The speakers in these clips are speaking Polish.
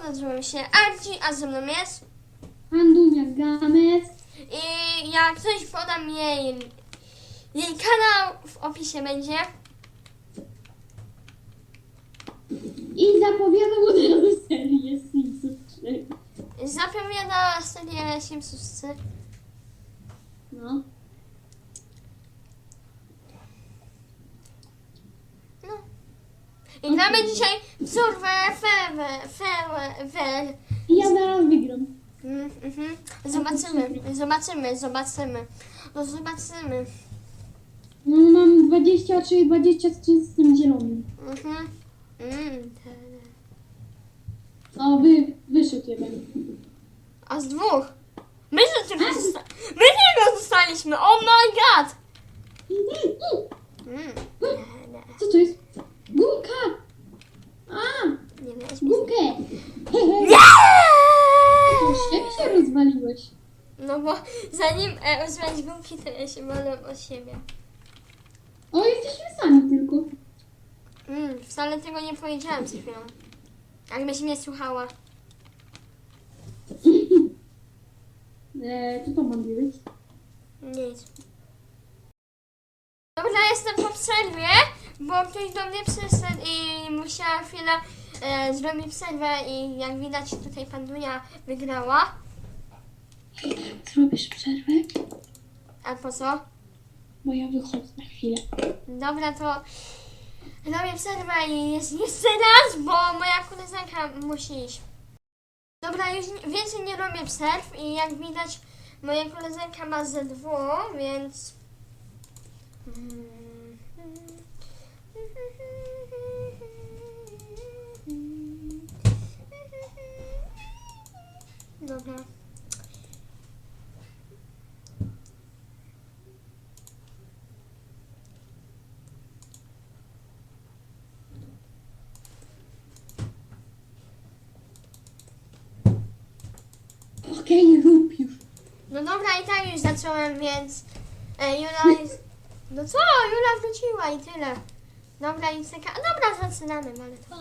nazywam się Arci, a ze mną jest Andunia Gamet. i jak ktoś podam jej, jej kanał w opisie będzie. I zapowiadam od razu serię Simsów 3. Zapowiada serię Simsów 3. No. No. I gramy dzisiaj w Fever. I ja zaraz wygram. Mm, mhm. Zobaczymy, zobaczymy, zobaczymy. No zobaczymy. No mam 23 i 23 z tym zielonym. Mhm. Mm. O, wy, wyszedł jeden. A z dwóch. My że zosta- My tylko zostaliśmy. Oh my god! Mm. Co to jest? Gumka! A, Nie miałeś gumkę! Nie! Jak się rozwaliłeś? No bo zanim e, rozwalić gumki, to ja się wolę od siebie. O, jesteśmy sami tylko. Mm, wcale tego nie powiedziałam przed chwilą. Jakbyś mnie słuchała. E, co to ma być? Nic. Dobra, jestem po przerwie, bo ktoś do mnie przyszedł i musiała chwilę e, zrobić przerwę i jak widać tutaj pandunia wygrała. Zrobisz przerwę? A po co? Bo ja wychodzę na chwilę. Dobra, to robię przerwę i jest jeszcze raz, bo moja koleżanka musi iść. Dobra, już nie- więcej nie robię przerw i jak widać moja koleżanka ma ze dwu, więc... Dobra. Okej, nie rób już. No dobra, i tak już zacząłem, więc e, Jula jest... No co? Jula wróciła i tyle. Dobra, i czeka... A dobra, zaczynamy, ale to...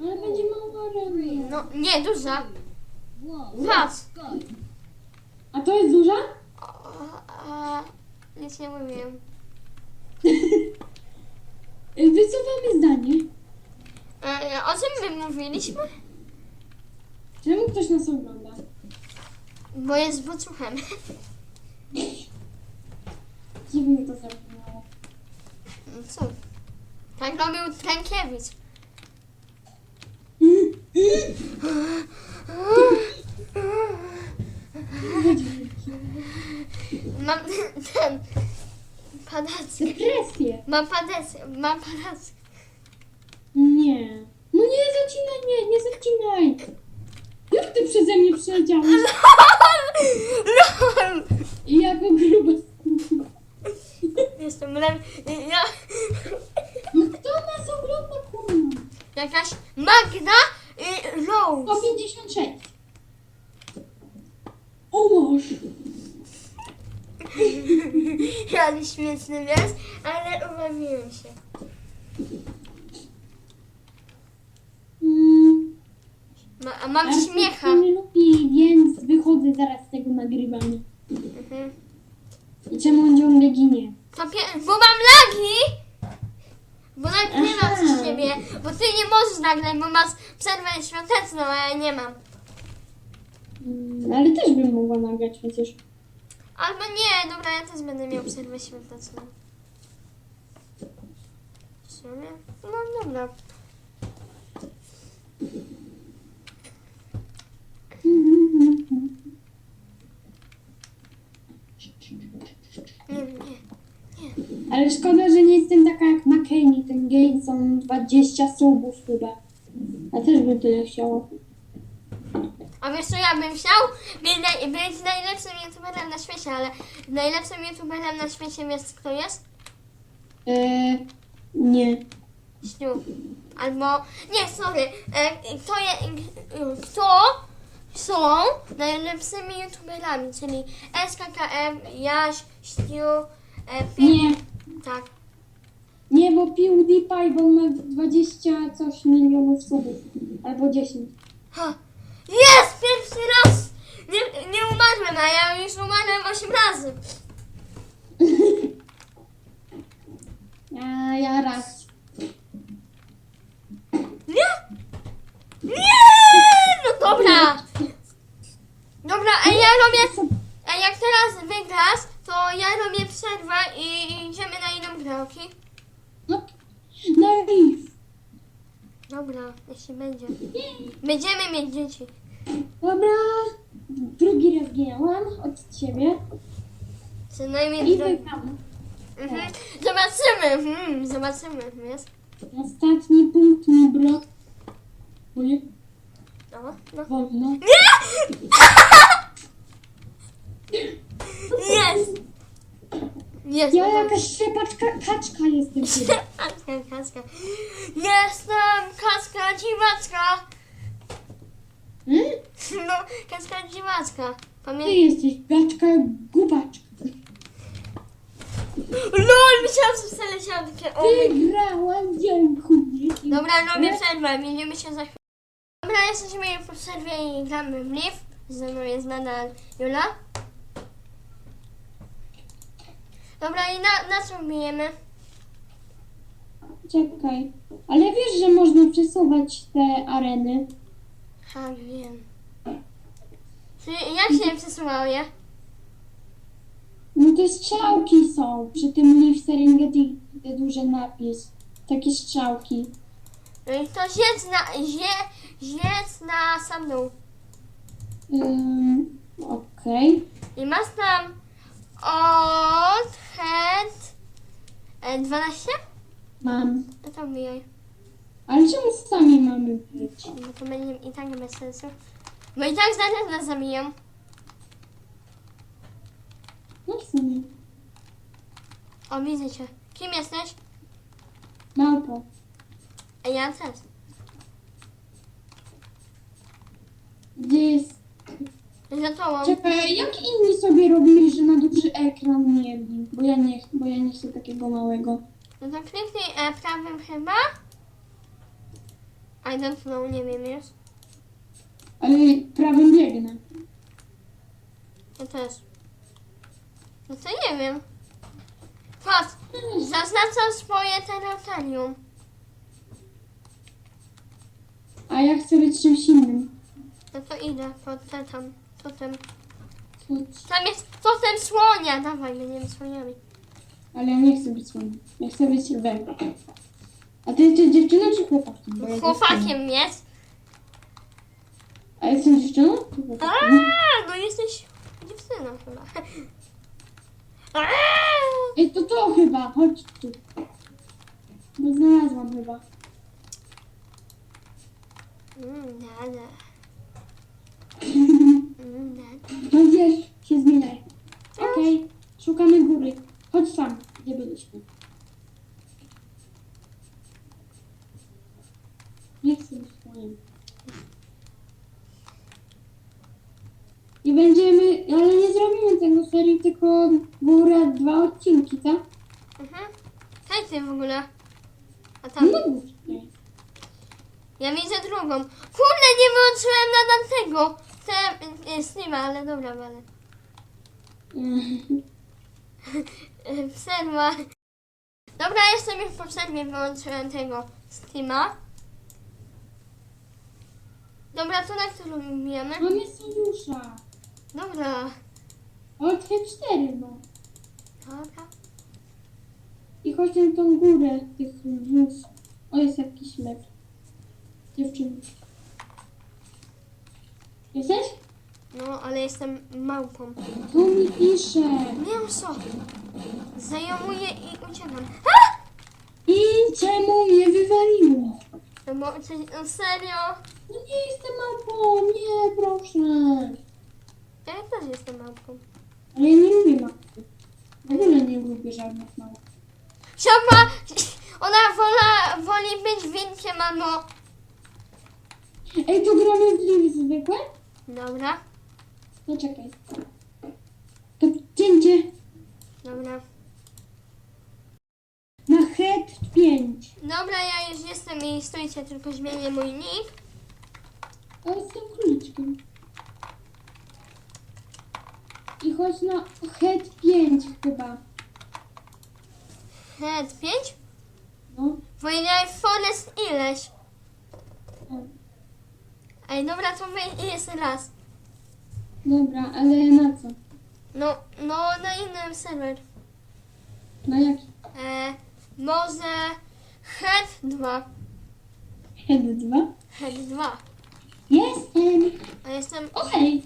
Ale będzie ręka. No, nie, duża. Patrz. A to jest duża? A, nic nie mówiłem. Wycofamy zdanie. E, o czym my mówiliśmy? Czemu ktoś nas ogląda? Bo jest bocuchem. Dziwnie to zabrzmiało. No Co? Tak robił Trękiewicz. Mam ten... Padacy. Depresję. Mam padacy. Mam padacy. Nie. No nie zacinaj, nie, nie zacinaj. Jak ty przeze mnie przeleciałeś? LOL! I jako gruba Jestem lem... Ja... No kto nas ogląda, kurwa? Jakaś Magda i Rose. 156. O masz. Ale śmieszny jest, ale ubawiłem się. Mm, Ma, a mam Artur śmiecha. mnie lubi, więc wychodzę zaraz z tego nagrywania. Mhm. I czemu on ciągle ginie? To pie- bo mam lagi! Bo Aha. przez ciebie. Bo ty nie możesz nagrać, bo masz przerwę świąteczną, a ja nie mam. Mm, ale też bym mogła nagrać przecież. Albo nie, dobra, ja też będę miał przerwę świąteczną. W sumie? No dobra. Nie, nie. Ale szkoda, że nie jestem taka jak McKenny, ten są 20 subów chyba. Ja też bym tyle chciała. A wiesz co ja bym chciał? Być, naj, być najlepszym youtuberem na świecie, ale najlepszym youtuberem na świecie wiesz kto jest? Eee, nie. Śniu. Albo, nie, sorry, e, kto, je, kto są najlepszymi youtuberami, czyli SKKM, Jaś, Śniu, e, Nie. Tak. Nie, bo PewDiePie, bo ma 20 coś milionów subów. Albo 10. Ha. Jest! Pierwszy raz! Nie, nie umarłem, a ja już umarłem 8 razy. A ja raz. Nie! Nie! No dobra! Dobra, a ja robię... A jak teraz wygrasz, to ja robię przerwę i idziemy na inną grę, okej? No, no i Dobra, jeśli będzie. Będziemy mieć dzieci. Dobra. Drugi raz ginęłam od ciebie. Co najmniej I. Mhm. Zobaczymy, mhm, zobaczymy, wiesz? Ostatni punkt mi brak. Oj, No, no. wolno. Jest! Jest! Ja jakaś ślepaczka, kaczka jestem. Kaska, kaska. Jestem kaska dziwaczka. Hmm? No, kaska dziwaczka. Ty Pamiętaj. jesteś gaczka gubaczka. LOL, myślałam, że przeleciałam takie Wygrałam, dziękuję. Dobra, robię przerwę, widzimy się za chwilę. Dobra, jesteśmy po przerwie i gramy w Liv. Ze mną jest nadal Jula. Dobra, i na, na co bijemy? Czekaj. Ale wiesz, że można przesuwać te areny? Ha, wiem. Czy jak się przesuwało je? No te strzałki są przy tym Leaf Serengeti, te duże napis. Takie strzałki. No i to zjedz na, zje, zjedz na sam dół. Ym, Okej. I masz tam od head e, 12? Mam. No to bijaj. Ale czemu sami mamy być? Bo to będzie i tak bez sensu. Bo i tak zaraz nas zabiją. No w sumie. O, widzę cię. Kim jesteś? Małpo. A ja też. Gdzie jest... Za tobą. Czekaj, jak inni sobie robili, że na duży ekran nie wiem, bo ja nie, bo ja nie chcę takiego małego. No to kliknij e, prawym chyba. I don't know, nie wiem już. Ale prawym biegnę. Ja też. No to nie wiem. Patrz, zaznaczam swoje terytorium. A ja chcę być czymś innym. No to idę pod te tam. Totem. Chodź. Tam jest totem słonia. Dawaj, będziemy słoniami. Ale ja nie chcę być słonem. Ja chcę być lwem. A ty jesteś dziewczyną czy chłopakiem? Bo ja. Chłopakiem jest. A jestem dziewczyną? czy A, chłopakiem? no jesteś dziewczyną chyba. A! Ej, to to chyba, chodź tu. Bo znalazłam chyba. Mm, nada. No wiesz, się zmieniaj. Okej, szukamy góry. Chodź tam, gdzie byliśmy. Nie chcę być twoim. I będziemy, ale nie zrobimy tego serii, tylko górę dwa odcinki, tak? Mhm. Hej ty w ogóle. A tam. No. Ja widzę drugą. Kurde, nie wyłączyłem nadal tego. Te y, streama, ale dobra, ale. Mhm. Przerwa. Dobra, jestem już po przerwie, wyłączyłem tego streama. Dobra, to na którą bijemy? Mamy sojusza. Dobra. Od cztery, no. Dobra. I chodź na tą górę tych lwów. O, jest jakiś lew. Dziewczyny. Jesteś? No, ale jestem małpą. Tu mi pisze. Co. Zajmuję i uciekam. I czemu mnie wywaliło? No bo coś, no serio? No nie jestem małpą, nie, proszę. Ja też jestem małpą. Ale ja nie lubię małpy. W ogóle nie lubię żadnych małp. Siapa! Ona wola, woli być wilkiem albo... Ej, to gramy w zwykłe? Dobra, No czekaj. To cięcie dobra. na head 5. Dobra, ja już jestem i stójcie, tylko zmienię mój nick. Ja jestem króliczkiem. I chodź na head 5 chyba. Head 5? No. Bo ja miałem Forest ileś. Tak. Ej, dobra, to my jest raz. Dobra, ale na co? No, no na innym serwer. Na jaki? E, może Head 2. Head 2? Head 2. Jestem! A jestem... Okej,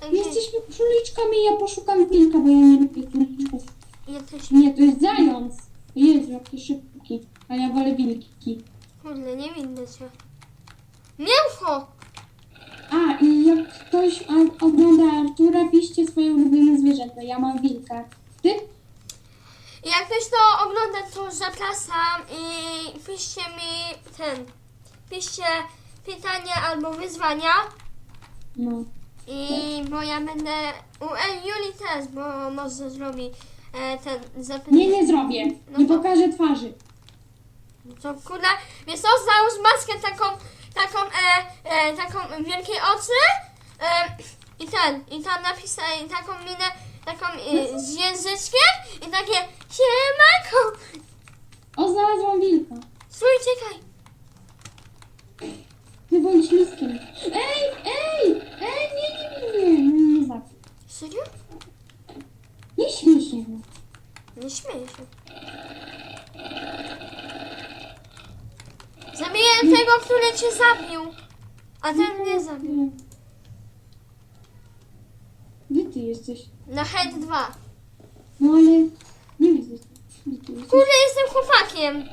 Okay. jesteśmy króliczkami, ja poszukam wilka, bo ja nie lubię króliczków. Ja też... Nie, to jest zając. Jezu, jaki szybki. A ja wolę wilki. Kurde, nie widzę cię. Mięcho! A, i jak ktoś a, ogląda Artura, piszcie swoje ulubione zwierzęta. Ja mam wilka. Ty? Jak ktoś to ogląda, to zapraszam i piszcie mi ten... Piszcie pytania albo wyzwania. No. I bo ja będę... U e, Juli też, bo może zrobi e, ten zapytanie. Nie, nie zrobię. No Nie to- pokażę twarzy. To kurde, wiesz co, załóż maskę taką, taką, e, e, taką wielkie oczy e, i ten, i tam napisać taką minę, taką e, z języczkiem i takie siemanko. O, znalazłam wilka. Stój, czekaj. Ty bądź liskiem. Ej, ej, ej, nie, nie, nie, nie, nie za. Serio? Nie śmiej się. Nie śmieję się. Zabiję tego, który cię zabił, a ten mnie zabił. Gdzie ty jesteś? Na head 2. No ale nie widzę. Gdzie ty jesteś? Kurde, jestem chłopakiem.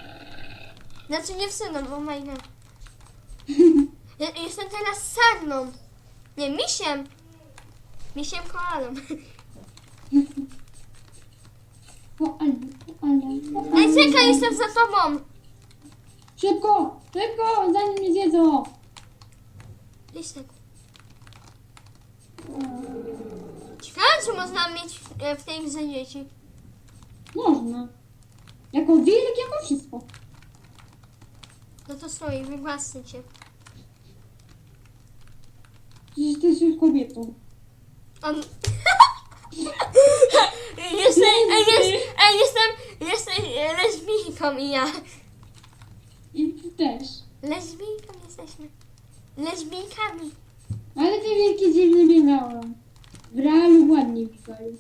Znaczy nie synem, oh my god. Ja, jestem teraz sarną. Nie, misiem. Misiem koalą. O, ale, o, ale, o, Ej, ale. czekaj, jestem za tobą. Szybko, szybko, zanim mnie zjedzą. Listek. Ciekawe, czy można mieć e, w tej grze dzieci. Można. Jako wilk, jako wszystko. No to stoi, wygłasy cię. Przecież ty jesteś kobietą. On... jestem, jest, jestem, jestem lesbijką i ja. Też. Lesbijką jesteśmy. Lesbijkami. Ale te wielkie dziwne biegają. W realu ładnie biegają.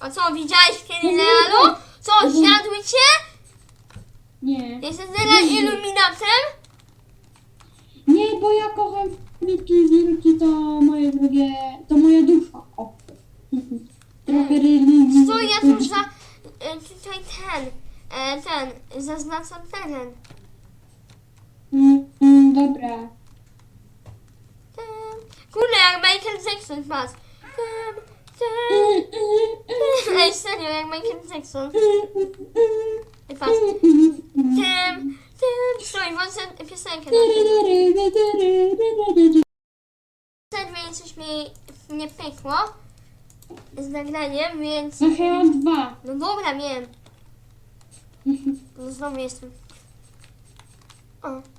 A co, widziałeś kiedy Lealu? Co, zjadły cię? Nie. Jesteś tyle iluminatem? Nie, bo ja kocham wilki, wilki to moje drugie, to moja dusza. O. Trochę religii. Co, ja tu za... e, Tutaj ten, e, ten, zaznaczam teren. Mm, mm, dobra. Kurde, jak Michael Jackson, patrz. Ej, serio, jak Michael Jackson. Ej, patrz. Tym, tym. Stoi, włączę piosenkę. Wtedy coś mi nie pękło z nagraniem, więc... Zachełam dwa. No dobra, wiem. No znowu jestem. O.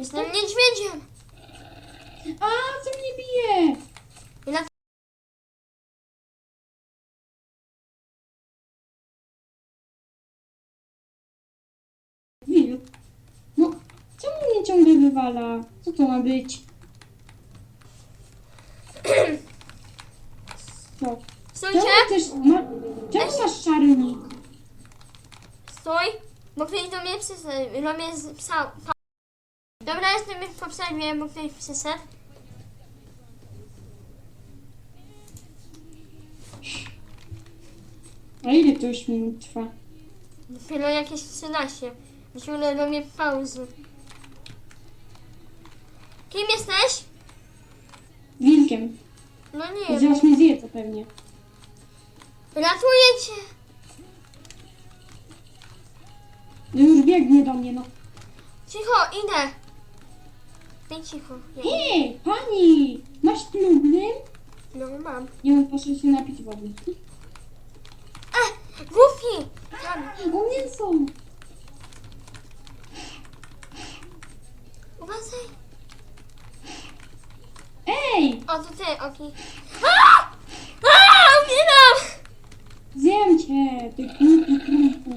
Jestem niedźwiedziem. A, co mnie bije? I na Wilk. No, czemu mnie ciągle wywala? Co to ma być? Co? Czemu Stójcie, też ma... Czemu masz szary nick? stój, bo ktoś do mnie przyszedł, do mnie z- psa. Dobra, jestem już po przerwie, bo ktoś przyszedł. A ile to już minut trwa? Dopiero jakieś 13. Musimy robię pauzy. Kim jesteś? Wilkiem. No nie wiem. Zaraz mnie zje to pewnie. Ratuję cię. No już biegnie do mnie, no. Cicho, idę. Ty cicho. Hej, pani! Masz klubny? No mam. Nie mam poszedł się napić wody. E, głupi. Tam. O mięso! Uważaj. Ej! Ej! O, to ty, okej. A! A! Umieram! Zjem cię, ty głupi króliku.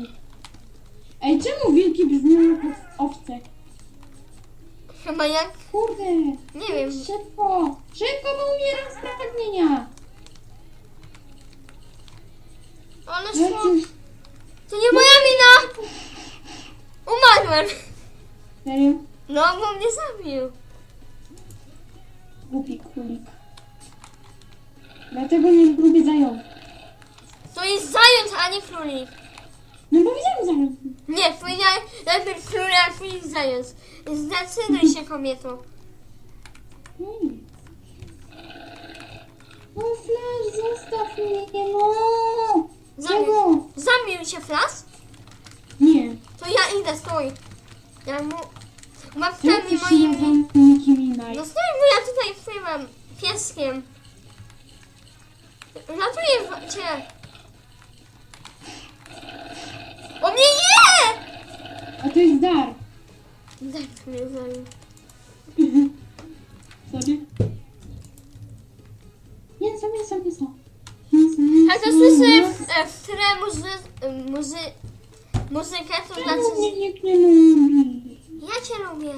Ej, czemu wilki brzmią jak owce? Chyba jak... Kurde! Nie wiem. Szybko! Szybko, bo umieram z pragnienia! Ale co? Lecisz. To nie moja wina! Umarłem! Serio? No, bo mnie zabił. Głupi królik. Dlatego nie lubię zając. To jest zając, a nie królik. No bo widziałem zając. Nie, powiedziałem najpierw a później zając. Zdecyduj się, kobieto. No Flash, zostaw mnie, no! Zabił, Czego? zabił cię Flas? Nie. To ja idę, stój. Ja mu... Ty jesteś moimi... Niki Minaj. No stój, bo ja tutaj wpływam pieskiem. Ratuję wa- cię. O mnie nie! A to jest dar. Daj mnie zabił. Sorry. Mięso, mięso, mięso. Mięso, mięso. Jak to słyszę w, w tle muzy, muzy, muzykę, to Czemu znaczy... mnie nikt nie lubi? Ja cię lubię.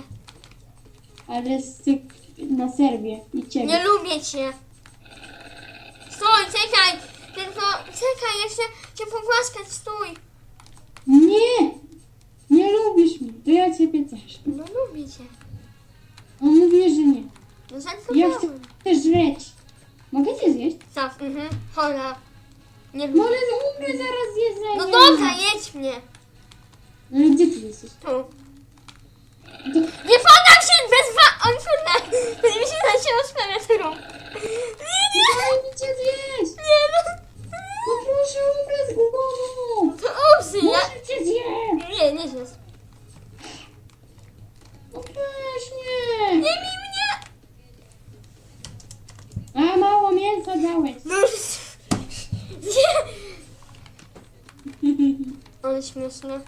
Ale styk na serwie i ciebie. Nie lubię cię. Stój, czekaj. Tylko czekaj, ja chcę cię pogłaskać, stój. Nie! Nie lubisz mnie, to ja ciebie też. No lubię cię. On mówi, że nie. No Ja żartowałem. chcę też żreć. Mogę cię zjeść? Tak, mhm, chora. Nie No lubię. ale umrę zaraz z jedzenia. No dobra, jedź mnie. No ale gdzie ty jesteś? Tu. To... Nie podam się bez wa... O kurde. Będzie mi się zacięło z klawiaturą. Nie, nie. Daj mi cię zjeść! Nie, no. No proszę, umrę z głodu! To upsy, ja... Muszę cię zjeść! Nie, nie jest. No weź nie! Nie bij mnie. A mało mięsa dałeś. No. Nie. Śmieszne.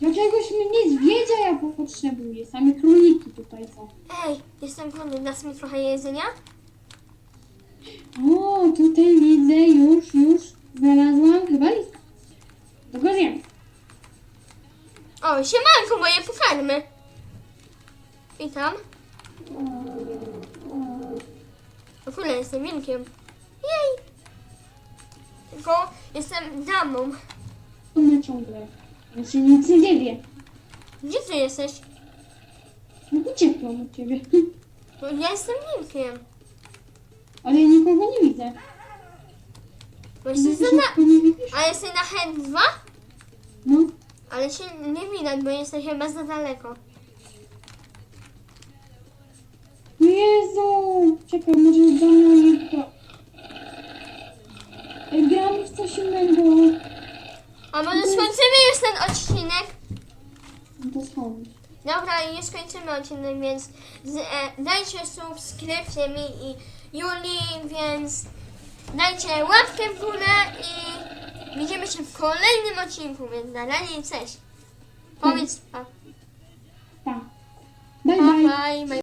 Dlaczegoś mnie niedźwiedzia ja potrzebuję? Same króliki tutaj są. Ej, jestem głodny, dasz mi trochę jedzenia? O, tutaj widzę już, już znalazłam chyba list. Go zjem. O, siemanko, moje pokarmy. Witam. O kurde, jestem wilkiem. Jej. Tylko jestem damą. Ona ciągle. On się nic nie dzieje. Gdzie ty jesteś? No uciekłam od ciebie. Bo ja jestem wilkiem. Ale ja nikogo nie widzę. Bo Ty jesteś za na... nikogo nie widzisz? A jesteś na hen 2? No. Ale się nie widać, bo jesteś chyba za daleko. Jezu! Czekaj, może damy. Ej, Gramy w coś innego. A może skończymy już ten odcinek? To są. Dobra, i już kończymy odcinek, więc z, e, dajcie subskrypcję mi i Julii, więc dajcie łapkę w górę i widzimy się w kolejnym odcinku, więc na razie cześć. Powiedz pa. Tak. Bye Pa, bye. bye, bye,